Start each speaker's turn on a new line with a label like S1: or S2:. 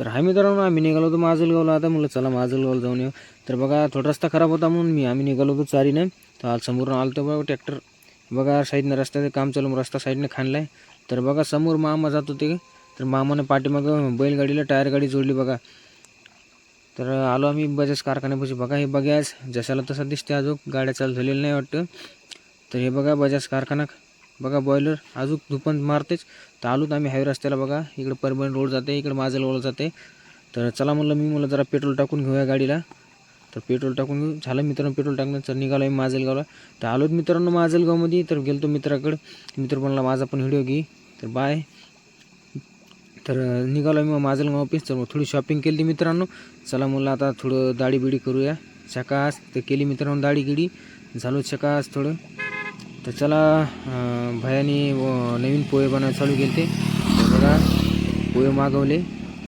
S1: तर हा मित्रांनो आम्ही निघालो होतो माजलगावला. आता म्हटलं चला माजलगावला जाऊन येऊ. तर बघा थोडा रस्ता खराब होता म्हणून मी आम्ही निघालो होतो चारीनं तर आज समोरून आलो तर बघा ट्रॅक्टर. बघा साईडनं रस्त्याचं काम चालू रस्ता साईडनं खाणलाय तर बघा समोर मामा जात होते. तर मामानं पाठीमागं बैलगाडीला टायर गाडी जोडली बघा. तर आलो आम्ही बजाज कारखान्यापाशी. बघा हे बघा जशाला तसा दिसते अजून गाड्या चालू झालेल्या नाही वाटतं. तर हे बघा बजाज कारखाना. बघा बॉयलर अजून धुपन मारतेच. तर आलोत आम्ही हायवे रस्त्याला बघा. इकडं परभणी रोड जाते इकडं माझल रोड जाते. तर चला म्हणलं मी मला जरा पेट्रोल टाकून घेऊया गाडीला. तर पेट्रोल टाकून घेऊ. झालं मित्रांनो पेट्रोल टाकणं. तर निघालो आहे माजलगावला. तर आलोत मित्रांनो माजलगावमध्ये. तर गेलतो मित्राकडं. मित्र म्हणला माझा पण व्हिडिओ घे. तर बाय तर निघालो मी माजलगाव ऑफिस तर मग थोडी शॉपिंग केली मित्रांनो. चला म्हणलं आता थोडं दाढी बिडी करूया. सकास तर केली मित्रांनो दाढी गिडी झालो सकास थोडं. तर चला भयाने व नवीन पोहे बनवायला चालू केले ते बघा पोहे मागवले.